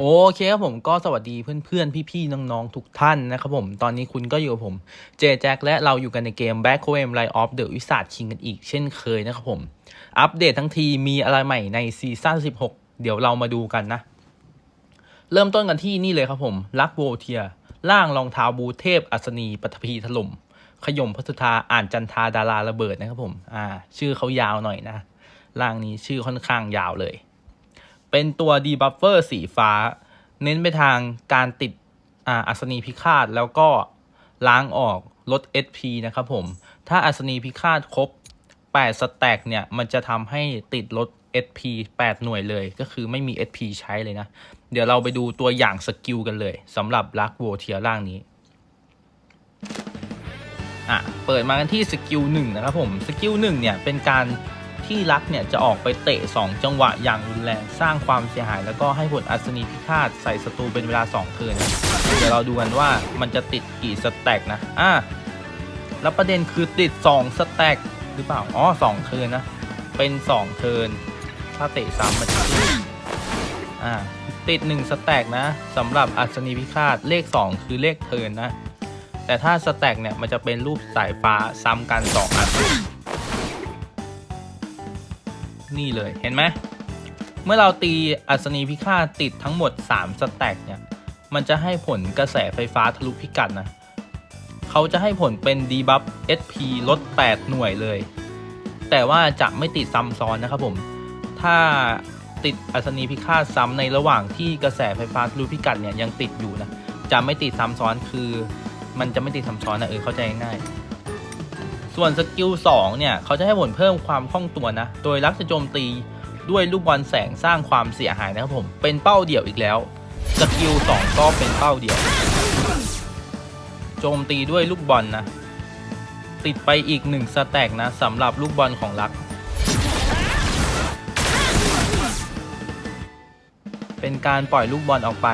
โอเคครับผมก็สวัสดีเพื่อนๆ พี่ๆ น้องๆ ทุกท่านนะครับผม ตอนนี้คุณก็อยู่กับผมเจแจ็คและเราอยู่กันในเกม Back h o m Line of the Wizard King กันอีกเช่นเคยนะครับผม อัปเดตทั้งทีมีอะไรใหม่ในซีซั่น16 เดี๋ยวเรามาดูกันนะ เริ่มต้นกันที่นี่เลยครับผม ลักโวเทีย ล่างรองเท้าบูเทพ อัศนีปัทภีถล่ม ขย่มพัสธาอ่านจันทาดาราระเบิดนะครับผม อ่า ชื่อเขายาวหน่อยนะ ล่างนี้ชื่อค่อนข้างยาวเลย เป็นตัวดีบัฟเฟอร์สีฟ้า เน้นไปทางการติดออัศนีพิฆาตแล้วก็ล้างออกลด SP นะครับผม ถ้าอัศนีพิฆาตครบ 8 สแต็กเนี่ย มันจะทำให้ติดลด SP 8 หน่วยเลย ก็คือไม่มี SP ใช้เลยนะ เดี๋ยวเราไปดูตัวอย่างสกิลกันเลยสำหรับลักโวเทียร่างนี้ อะ เปิดมากันที่สกิลหนึ่งนะครับผม สกิลหนึ่งเนี่ย เป็นการ ที่รักเนี่ยจะออกไปเตะ 2 จังหวะอย่างรุนแรงสร้างความเสียหาย แล้วก็ให้ผลอัศนีพิฆาตใส่ศัตรูเป็นเวลา2เทิร์นเดี๋ยวเราดูกันว่ามันจะติดกี่สแต็กนะอะแล้วประเด็นคือติด 2 สแต็กหรือเปล่า อ๋อ2เทิร์นนะ เป็น2เทิร์นถ้าเตะซ้ำมันจะขึ้นอ่าติด 1 สแต็กนะสำหรับอัศนีพิฆาตเลข 2 คือเลขเทิร์นนะ แต่ถ้าสแต็กเนี่ยมันจะเป็นรูปสายฟ้าซ้ำกัน 2 อัน นี่เลยเห็นไหมเมื่อเราตีอัศนีพิฆาตติดทั้งหมด 3 สแต็กเนี่ย มันจะให้ผลกระแสไฟฟ้าทะลุพิกัดนะ เขาจะให้ผลเป็นดีบัฟ SP ลด 8 หน่วยเลย แต่ว่าจะไม่ติดซ้ำซ้อนนะครับผม ถ้าติดอัศนีพิฆาตซ้ำในระหว่างที่กระแสไฟฟ้าทะลุพิกัดเนี่ยยังติดอยู่นะ จะไม่ติดซ้ำซ้อนคือ มันจะไม่ติดซ้ำซ้อนนะเออเข้าใจง่ายๆ ส่วนสกิล2เนี่ยเขาจะให้ผลเพิ่มความคล่องตัวนะ โดยรักจะโจมตีด้วยลูกบอลแสงสร้างความเสียหายนะครับผม เป็นเป้าเดี่ยวอีกแล้ว สกิล2ก็เป็นเป้าเดี่ยว โจมตีด้วยลูกบอลนะ ติดไปอีก1สแต็กนะสำหรับลูกบอลของรัก เป็นการปล่อยลูกบอลออกไป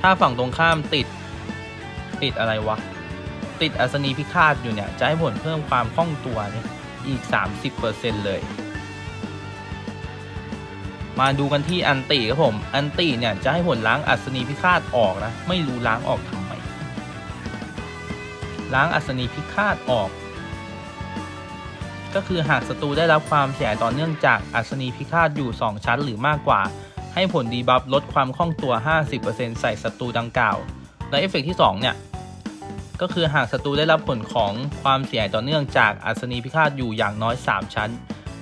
ถ้าฝั่งตรงข้ามติด ติดอะไรวะ ติดอัศนีพิฆาตอยู่เนี่ย จะให้ผลเพิ่มความคล่องตัวเนี่ยอีก 30%เลย มาดูกันที่อันติครับผม อันติเนี่ยจะให้ผลล้างอัศนีพิฆาตออกนะ ไม่รู้ล้างออกทำไม ล้างอัศนีพิฆาตออก ก็คือหากศัตรูได้รับความเสียหายต่อเนื่องจากอัศนีพิฆาตอยู่ 2 ชั้นหรือมากกว่า ให้ผลดีบัฟลดความคล่องตัว 50%ใส่ศัตรูดังกล่าว และเอฟเฟกต์ที่ 2 เนี่ย ก็คือหากศัตรูได้รับผลของความเสียหายต่อเนื่องจากอัศนีพิฆาตอยู่อย่างน้อย 3 ชั้น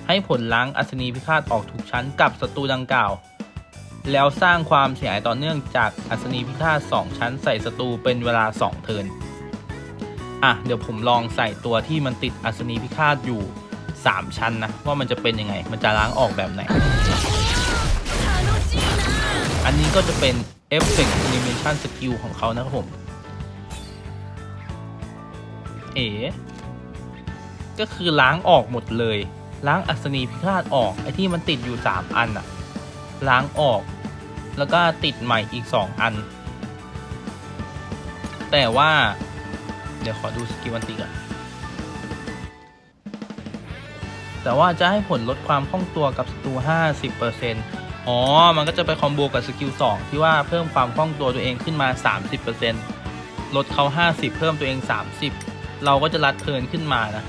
ให้ผลล้างอัศนีพิฆาตออกทุกชั้นกับศัตรูดังกล่าว แล้วสร้างความเสียหายต่อเนื่องจากอัศนีพิฆาต2ชั้น ใส่ศัตรูเป็นเวลา 2 เทิร์นอะเดี๋ยวผมลองใส่ตัวที่มันติดอัศนีพิฆาตอยู่ 3 ชั้นนะว่ามันจะเป็นยังไง มันจะล้างออกแบบไหน อันนี้ก็จะเป็นเอฟเฟกต์ Animation Skill ของเขานะครับผม เอ๋ ก็คือล้างออกหมดเลย ล้างอัศนีพิฆาตออก ไอ้ที่มันติดอยู่ 3 อันอะล้างออก แล้วก็ติดใหม่อีก 2 อัน แต่ว่า เดี๋ยวขอดูสกิลอันติก่อนแต่ว่าจะให้ผลลดความคล่องตัวกับศัตรู 50%อ๋อ มันก็จะไปคอมโบกับสกิล 2 ที่ว่าเพิ่มความคล่องตัวตัวเองขึ้นมา 30%ลดเขา 50 เพิ่มตัวเอง 30 เราก็จะรัดเทินขึ้นมานะ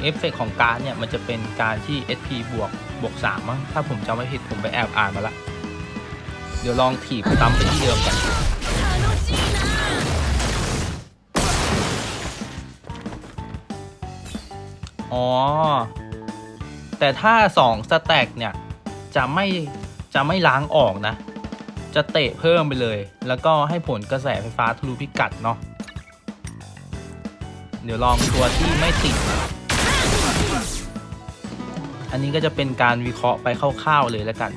เอฟเฟกของการ์ดเนี่ยมันจะเป็นการที่ SP บวกบวก3มั้งถ้าผมจำไม่ผิดผมไปแอบอ่านมาละเดี๋ยวลองถีบซ้ำไปที่เดิมกันอ๋อ แต่ถ้า2สแต็กเนี่ย จะไม่จะไม่ล้างออกนะ จะเตะเพิ่มไปเลย แล้วก็ให้ผลกระแสไฟฟ้าทะลุพิกัดเนาะ เดี๋ยวลองตัวที่ไม่ติด อันนี้ก็จะเป็นการวิเคราะห์ไปคร่าวๆเลยแล้วกัน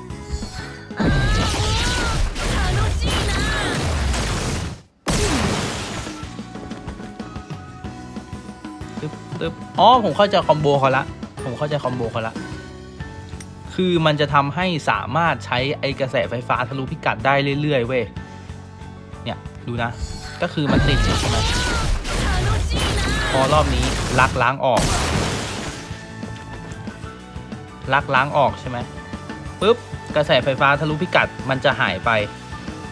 ตึ๊บตึ๊บอ๋อ ผมเข้าใจคอมโบเขาละ ผมเข้าใจคอมโบเขาละ คือมันจะทำให้สามารถใช้ไอกระแสไฟฟ้าทะลุพิกัดได้เรื่อยๆเว้ย เนี่ย ดูนะ ก็คือมันติดใช่ไหม อรอบนี้ลักล้างออก ลักล้างออกใช่ไหมปุ๊บกระแสไฟฟ้าทะลุพิกัดมันจะหายไป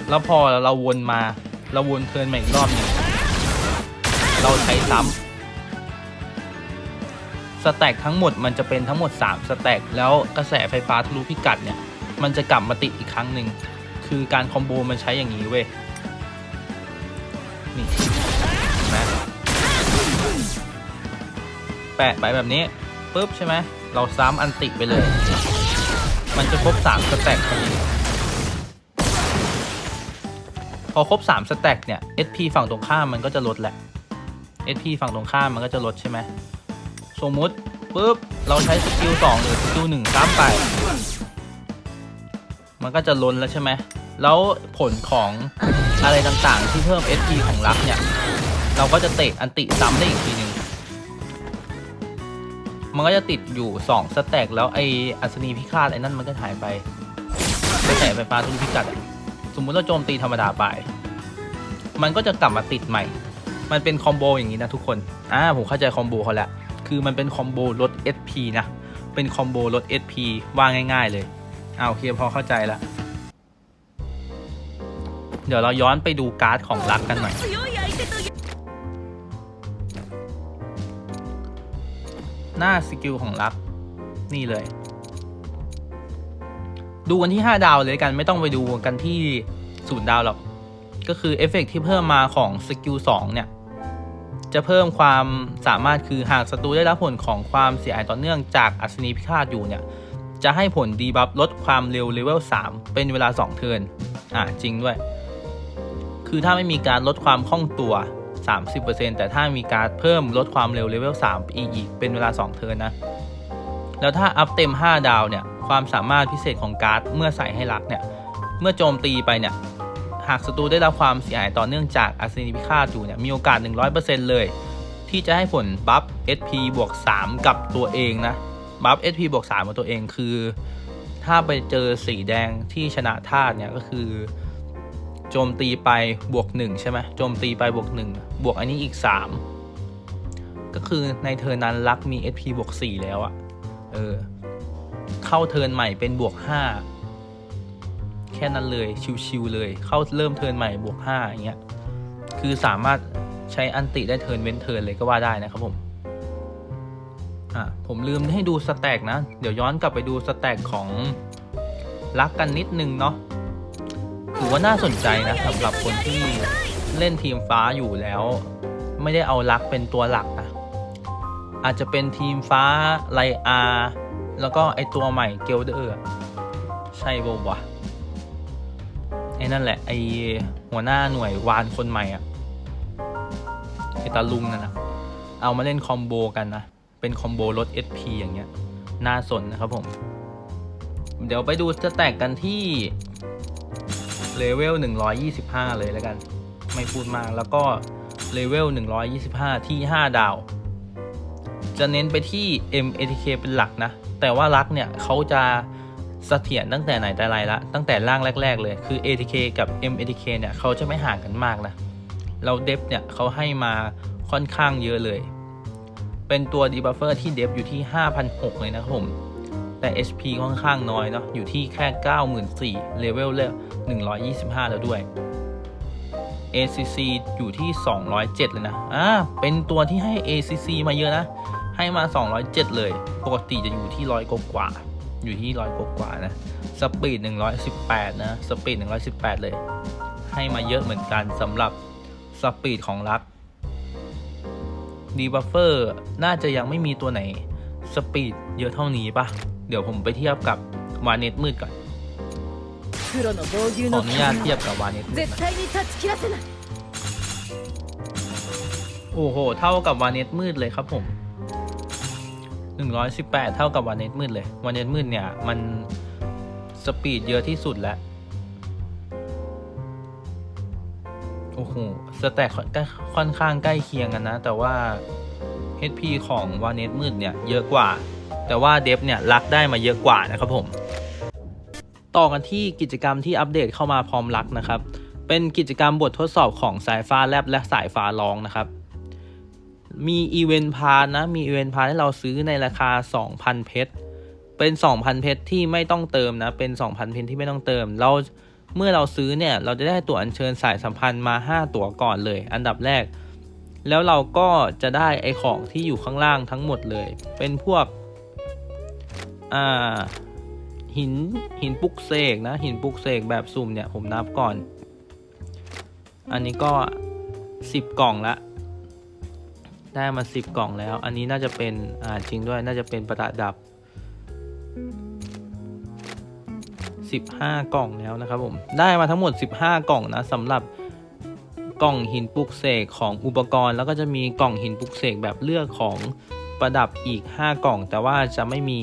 แล้วพอเราวนมาเราวนเทินใหม่อีกรอบหนึงเราใช้ซ้ำสแต็กทั้งหมดมันจะเป็นทั้งหมด 3 สแต็กแล้วกระแสไฟฟ้าทะลุพิกัดเนี่ย มันจะกลับมาติดอีกครั้งหนึ่งคือการคอมโบมันใช้อย่างนี้เว้ย แปะไปแบบนี้ปุ๊บใช่ไหมเราซ้ำอันติไปเลย มันจะครบ3สแต็กพอดีพอครบ3สแต็กเนี่ย SP ฝั่งตรงข้ามมันก็จะลดแหละ SP ฝั่งตรงข้ามมันก็จะลดใช่ไหมสมมุติปุ๊บเราใช้สกิล2หรือสกิล1ซ้ำไป มันก็จะล้นแล้วใช่ไหมแล้วผลของอะไรต่างๆ ที่เพิ่ม SP ของรักเนี่ย เราก็จะเตะอันติซ้ำได้อีกทีหนึ่ง มันก็จะติดอยู่2สแต็กแล้วไออัศนีพิฆาตไอ้นั่นมันก็หายไปกระแสไฟฟ้าทุกพิกัดอะสมมุติเราโจมตีธรรมดาไป มันก็จะกลับมาติดใหม่ มันเป็นคอมโบอย่างนี้นะทุกคน อ่าผมเข้าใจคอมโบเขาแล้ว คือมันเป็นคอมโบลด SP นะ เป็นคอมโบลด SP ว่าง่าย ๆ เลยเอาโอเคพอเข้าใจละ เดี๋ยวเราย้อนไปดูการ์ดของรักกันหน่อย หน้าสกิลของรัก นี่เลย ดูกันที่ 5 ดาวเลยกันไม่ต้องไปดูกันที่ศูนย์ดาวหรอก ก็คือเอฟเฟกต์ที่เพิ่มมาของสกิล2เนี่ย จะเพิ่มความสามารถคือหากศัตรูได้รับผลของความเสียหายต่อเนื่องจากอัศนีพิฆาตอยู่เนี่ย จะให้ผลดีบัฟลดความเร็วเลเวล3เป็นเวลา 2 เทิร์นอะจริงด้วย คือถ้าไม่มีการลดความคล่องตัว 30%แต่ถ้ามีการเพิ่มลดความเร็วเลเวล3อีกอีกเป็นเวลา 2 เทิร์นนะ แล้วถ้าอัพเต็ม 5 ดาวเนี่ย ความสามารถพิเศษของการ์ดเมื่อใส่ให้รักเนี่ย เมื่อโจมตีไปเนี่ย หากศัตรูได้รับความเสียหายต่อเนื่องจากอัศนีพิฆาตอยู่เนี่ย มีโอกาส 100%เลย ที่จะให้ผลบัฟ SP บวก 3 กับตัวเองนะบัฟ SP บวก3กับตัวเองคือ ถ้าไปเจอสีแดงที่ชนะธาตุเนี่ยก็คือ โจมตีไปบวก1ใช่ไหมโจมตีไปบวก1บวกอันนี้อีก 3 ก็คือในเทิร์นั้นรักมี SP บวก4แล้วอะเออเข้าเทิร์นใหม่เป็นบวก 5 แค่นั้นเลยชิวๆเลย เข้าเริ่มเทิร์นใหม่บวก5อย่างเงี้ยคือสามารถใช้อันติได้เทิร์นเว้นเทิร์นเลยก็ว่าได้นะครับผมอะผมลืมให้ดูสแต็กนะ เดี๋ยวย้อนกลับไปดูสแต็กของรักกันนิดนึงเนาะ ถือว่าน่าสนใจนะสำหรับคนที่เล่นทีมฟ้าอยู่แล้ว ไม่ได้เอารักเป็นตัวหลักนะอาจจะเป็นทีมฟ้าไลอาแล้วก็ไอตัวใหม่เกลเดอร์ใช่บ่วะไอ้นั่นแหละไอหัวหน้าหน่วยวานคนใหม่อะไอตาลุงนั่นนะเอามาเล่นคอมโบกันนะ เป็นคอมโบลด SP อย่างเงี้ย น่าสนนะครับผม เดี๋ยวไปดูจะแตกกันที่ เลเวล125 เลยแล้วกัน ไม่พูดมากแล้วก็เลเวล125 ที่ 5 ดาว จะเน้นไปที่ MATK เป็นหลักนะ แต่ว่ารักเนี่ยเขาจะเสถียรตั้งแต่ไหนแต่ไรละตั้งแต่ร่างแรก ๆ เลยคือ ATK กับ MATK เนี่ยเขาจะไม่ห่างกันมากนะเราเดฟเนี่ยเขาให้มาค่อนข้างเยอะเลย เป็นตัวดีบัฟเฟอร์ที่เดฟอยู่ที่5,600เลยนะครับผม แต่ HP ค่อนข้างน้อยเนาะอยู่ที่แค่ 94,000เลเวลเลย125 แล้วด้วย ACC อยู่ที่ 207 เลยนะ อ่า เป็นตัวที่ให้ ACC มาเยอะนะ ให้มา 207 เลย ปกติจะอยู่ที่ร้อยกว่า อยู่ที่ร้อยกว่านะ สปีด 118 นะ สปีด 118 เลย ให้มาเยอะเหมือนกันสำหรับสปีดของรักดีบัฟเฟอร์น่าจะยังไม่มีตัวไหน สปีดเยอะเท่านี้ปะ เดี๋ยวผมไปเทียบกับวาเนตมืดก่อนขออนุญาตเทียบกับวาเนตมืดโอ้โห เท่ากับวาเนตมืดเลยครับผม 118 เท่ากับวาเนตมืดเลยวาเนตมืดเนี่ย มันสปีดเยอะที่สุดแล้ว โอ้โห สแต็กค่อนข้างใกล้เคียงกันนะ แต่ว่า HP ของวาเนตมืดเนี่ย เยอะกว่า แต่ว่าเดฟเนี่ยรักได้มาเยอะกว่านะครับผม ต่อกันที่กิจกรรมที่อัปเดตเข้ามาพร้อมรักนะครับ เป็นกิจกรรมบททดสอบของสายฟ้าแลบและสายฟ้าร้องนะครับ มีอีเวนต์พาร์นะ มีอีเวนต์พาร์ให้เราซื้อในราคา 2,000 เพชร เป็น 2,000 เพชรที่ไม่ต้องเติมนะ เป็น 2,000 เพชรที่ไม่ต้องเติม เราเมื่อเราซื้อเนี่ย เราจะได้ตั๋วอัญเชิญสายสัมพันธ์มา 5 ตั๋วก่อนเลย อันดับแรก แล้วเราก็จะได้ไอของที่อยู่ข้างล่างทั้งหมดเลย เป็นพวก อ่าหินหินปุกเสกนะ หินปุกเสกแบบสุ่มเนี่ยผมนับก่อน อันนี้ก็10กล่องละ ได้มา10กล่องแล้ว อันนี้น่าจะเป็นอ่าจริงด้วยน่าจะเป็นประดับ15กล่องแล้วนะครับผม ได้มาทั้งหมด15กล่องนะสำหรับกล่องหินปุกเสกของอุปกรณ์ แล้วก็จะมีกล่องหินปุกเสกแบบเลือกของประดับอีก5กล่อง แต่ว่าจะไม่มี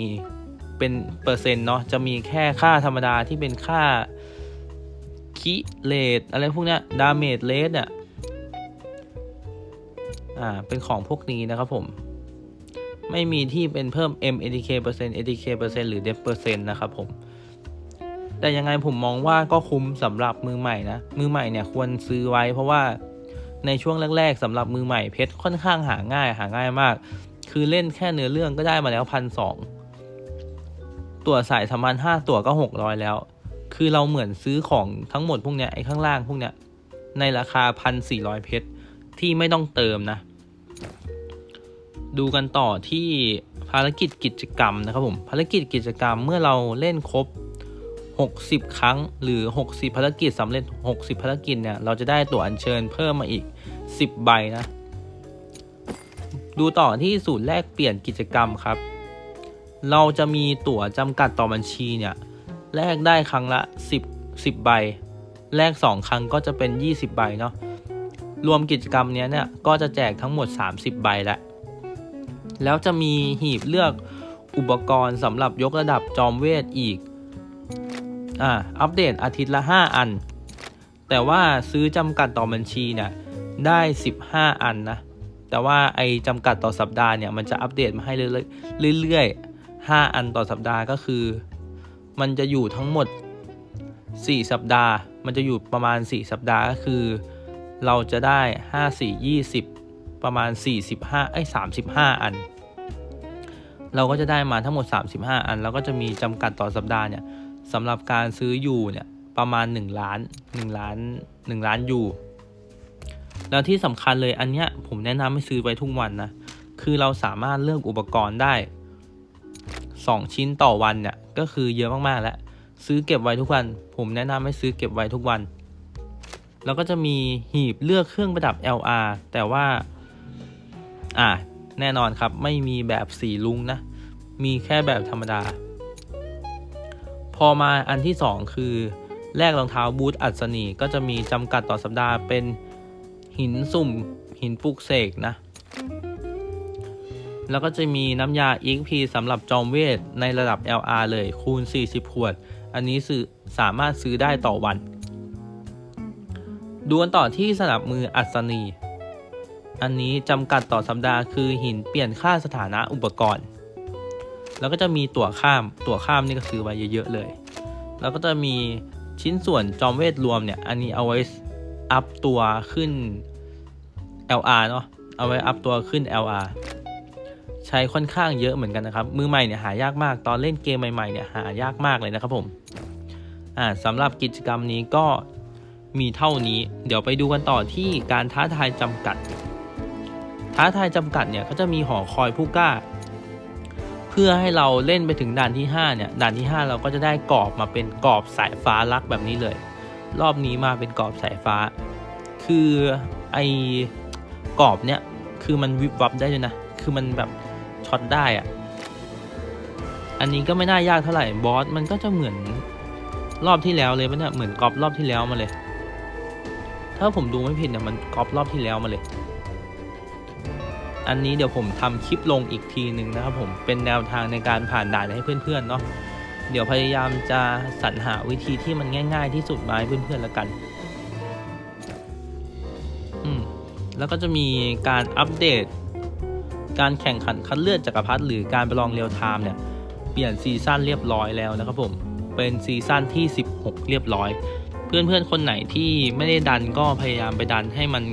เป็นเปอร์เซ็นต์เนาะจะมีแค่ค่าธรรมดาที่เป็นค่าคิเลตอะไรพวกนี้ดาเมจเลสเนี่ยอ่าเป็นของพวกนี้นะครับผม ไม่มีที่เป็นเพิ่ม M ATK เปอร์เซ็นต์ ATK เปอร์เซ็นต์หรือ Def เปอร์เซ็นต์นะครับผม แต่ยังไงผมมองว่าก็คุ้มสำหรับมือใหม่นะ มือใหม่เนี่ยควรซื้อไว้ เพราะว่าในช่วงแรก ๆสำหรับมือใหม่เพชรค่อนข้างหาง่ายหาง่ายมาก คือเล่นแค่เนื้อเรื่องก็ได้มาแล้วพันสอง ตัวสายสมันห้าตัวก็หกร้อยแล้ว คือเราเหมือนซื้อของทั้งหมดพวกเนี้ยไอ้ข้างล่างพวกเนี้ยในราคาพันสี่ร้อยเพชรที่ไม่ต้องเติมนะ ดูกันต่อที่ภารกิจกิจกรรมนะครับผมภารกิจกิจกรรมเมื่อเราเล่นครบ 60 ครั้งหรือ 60 ภารกิจสำเร็จ 60 ภารกิจเนี่ยเราจะได้ตั๋วอัญเชิญเพิ่มมาอีก 10 ใบนะ ดูต่อที่ศูนย์แลกเปลี่ยนกิจกรรมครับ เราจะมีตั๋วจำกัดต่อบัญชีเนี่ยแลกได้ครั้งละ 10 10ใบแลก2 ครั้งก็จะเป็น 20 ใบเนาะรวมกิจกรรมเนี้ยเนี่ยก็จะแจกทั้งหมด 30 ใบแล้วแล้วจะมีหีบเลือกอุปกรณ์สำหรับยกระดับจอมเวทอีกอ่าอัปเดตอาทิตย์ละ 5 อัน แต่ว่าซื้อจำกัดต่อบัญชีเนี่ยได้ 15 อันนะแต่ว่าไอจำกัดต่อสัปดาห์เนี่ยมันจะอัปเดตมาให้เรื่อยเรื่อยๆ 5 อันต่อสัปดาห์ก็คือ มันจะอยู่ทั้งหมด 4 สัปดาห์ มันจะอยู่ประมาณ 4 สัปดาห์ก็คือ เราจะได้ 5 4 20 ประมาณ 45ไอ้35 อัน เราก็จะได้มาทั้งหมด 35 อัน แล้วก็จะมีจำกัดต่อสัปดาห์เนี่ยสำหรับการซื้ออยู่เนี่ยประมาณ 1 ล้าน 1 ล้าน 1 ล้านอยู่แล้วที่สำคัญเลยอันเนี้ยผมแนะนำให้ซื้อไว้ทุกวันนะ คือเราสามารถเลือกอุปกรณ์ได้ 2 ชิ้นต่อวันเนี่ยก็คือเยอะมากๆแล้ว ซื้อเก็บไว้ทุกวัน ผมแนะนำให้ซื้อเก็บไว้ทุกวัน แล้วก็จะมีหีบเลือกเครื่องประดับ LR แต่ว่า อ่าแน่นอนครับไม่มีแบบสีลุงนะ มีแค่แบบธรรมดา พอมาอันที่ 2 คือแลกรองเท้าบูทอัศนีก็จะมีจำกัดต่อสัปดาห์เป็นหินสุ่มหินปลุกเสกนะ แล้วก็จะมีน้ำยา EXP สำหรับจอมเวทในระดับ LR เลยคูณ 40 ขวด อันนี้ซื้อสามารถซื้อได้ต่อวันดูกันต่อที่สนับมืออัศนี อันนี้จำกัดต่อสัปดาห์คือหินเปลี่ยนค่าสถานะอุปกรณ์ แล้วก็จะมีตั๋วข้าม ตั๋วข้ามนี่ก็ซื้อไว้เยอะๆเลย แล้วก็จะมีชิ้นส่วนจอมเวทรวมเนี่ย อันนี้เอาไว้อัพตัวขึ้น LR เนาะ เอาไว้อัพตัวขึ้น LR ใช้ค่อนข้างเยอะเหมือนกันนะครับ มือใหม่เนี่ยหายากมาก ตอนเล่นเกมใหม่ๆเนี่ยหายากมากเลยนะครับผมอ่าสำหรับกิจกรรมนี้ก็มีเท่านี้ เดี๋ยวไปดูกันต่อที่การท้าทายจำกัด ท้าทายจำกัดเนี่ยก็จะมีหอคอยผู้กล้า เพื่อให้เราเล่นไปถึงด่านที่ 5 เนี่ย ด่านที่ 5 เราก็จะได้กรอบมาเป็นกรอบสายฟ้าลักแบบนี้เลย รอบนี้มาเป็นกรอบสายฟ้า คือไอ้กรอบเนี่ยคือมันวิบวับได้เลยนะ คือมันแบบ ช็อตได้อะอันนี้ก็ไม่น่ายากเท่าไหร่บอสมันก็จะเหมือนรอบที่แล้วเลยปะเนี่ยเหมือนกรอบรอบที่แล้วมาเลย ถ้าผมดูไม่ผิดเนี่ยมันกรอบรอบที่แล้วมาเลย อันนี้เดี๋ยวผมทำคลิปลงอีกทีหนึ่งนะครับผมเป็นแนวทางในการผ่านด่านให้เพื่อนๆเนาะเดี๋ยวพยายามจะสรรหาวิธีที่มันง่าย ๆ ที่สุดมาให้เพื่อนๆแล้วกันอืมแล้วก็จะมีการอัปเดต การแข่งขันคัดเลือกจักรพรรดิหรือการประลองเรียลไทม์เนี่ยเปลี่ยนซีซั่นเรียบร้อยแล้วนะครับผมเป็นซีซั่นที่ 16 เรียบร้อย เพื่อนๆ คนไหนที่ไม่ได้ดันก็พยายามไปดันให้มัน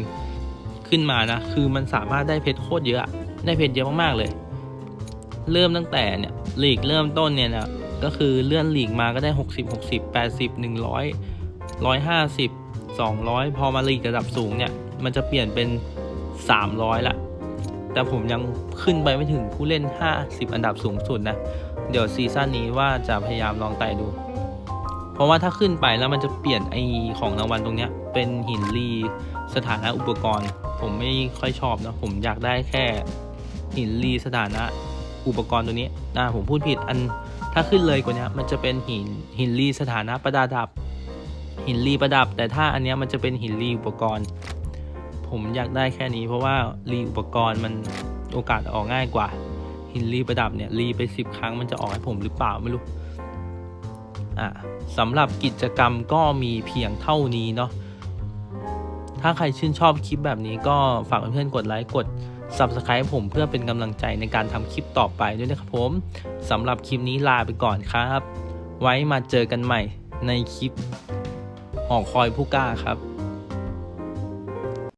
ขึ้นมานะ คือมันสามารถได้เพชรโคตรเยอะ ได้เพชรเยอะมากๆเลย เริ่มตั้งแต่เนี่ยหลีกเริ่มต้นเนี่ยนะก็คือเลื่อนหลีกมาก็ได้ 60 60 80 100 150 200 พอมาหลีกระดับสูงเนี่ย มันจะเปลี่ยนเป็น 300 ละ แต่ผมยังขึ้นไปไม่ถึงผู้เล่น 50 อันดับสูงสุดนะ เดี๋ยวซีซั่นนี้ว่าจะพยายามลองไต่ดู เพราะว่าถ้าขึ้นไปแล้วมันจะเปลี่ยนไอของรางวัลตรงเนี้ย เป็นหินรีสถานะอุปกรณ์ ผมไม่ค่อยชอบนะ ผมอยากได้แค่หินรีสถานะอุปกรณ์ตัวนี้นะผมพูดผิดอันถ้าขึ้นเลยกว่านี้มันจะเป็นหินหินรีสถานะประดับหินรีประดับ แต่ถ้าอันนี้มันจะเป็นหินรีอุปกรณ์ ผมอยากได้แค่นี้เพราะว่ารีอุปกรณ์มันโอกาสออกง่ายกว่า หินรีประดับเนี่ยรีไปสิบครั้งมันจะออกให้ผมหรือเปล่าไม่รู้อะสำหรับกิจกรรมก็มีเพียงเท่านี้เนาะถ้าใครชื่นชอบคลิปแบบนี้ก็ฝากเพื่อนๆกดไลค์กด Subscribe ผมเพื่อเป็นกำลังใจในการทำคลิปต่อไปด้วยนะครับผมสำหรับคลิปนี้ลาไปก่อนครับ ไว้มาเจอกันใหม่ในคลิปหอคอยผู้กล้าครับ